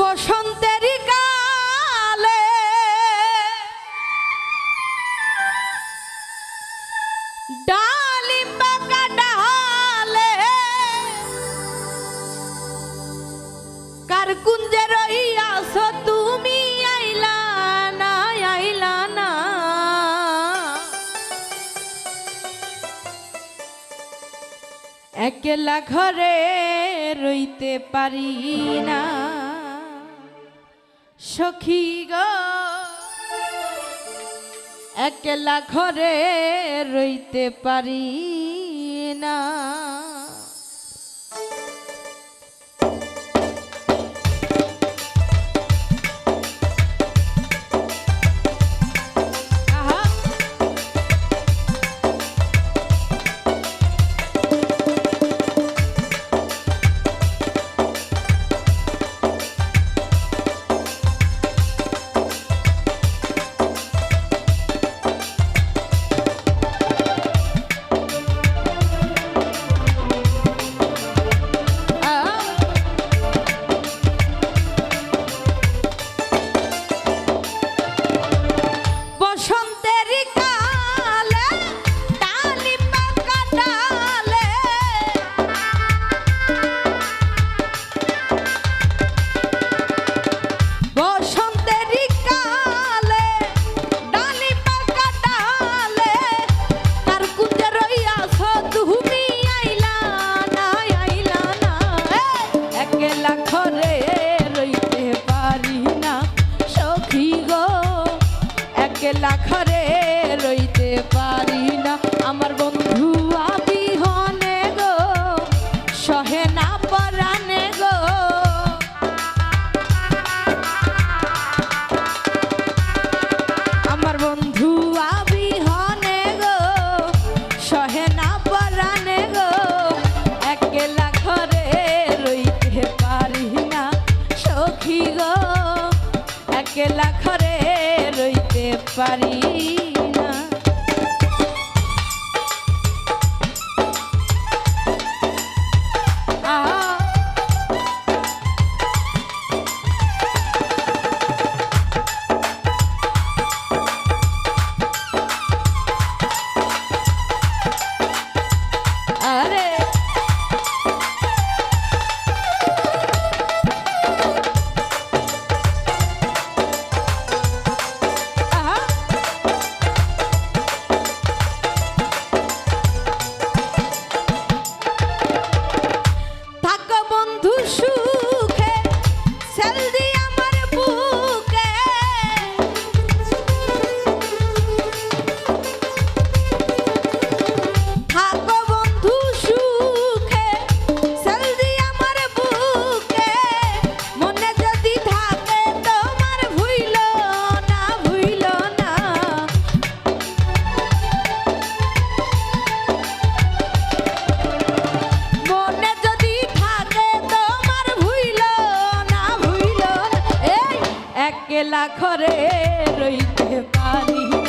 বসন্তের কালে। ডালিম বাঁকা ডালে কার কুঞ্জে রইয়াছ তুমি, আইলা না আইলা না। একলা ঘরে রইতে পারি না। সখী গ। একলা ঘরে রইতে পারি না। ঘরে রইতে পারি না সখী গো। একলা ঘরে রইতে পারি পারি। একলা ঘরে রইতে পারি।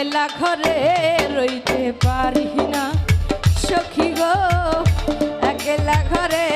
একলা ঘরে রইতে পারি না সখী গো একলা ঘরে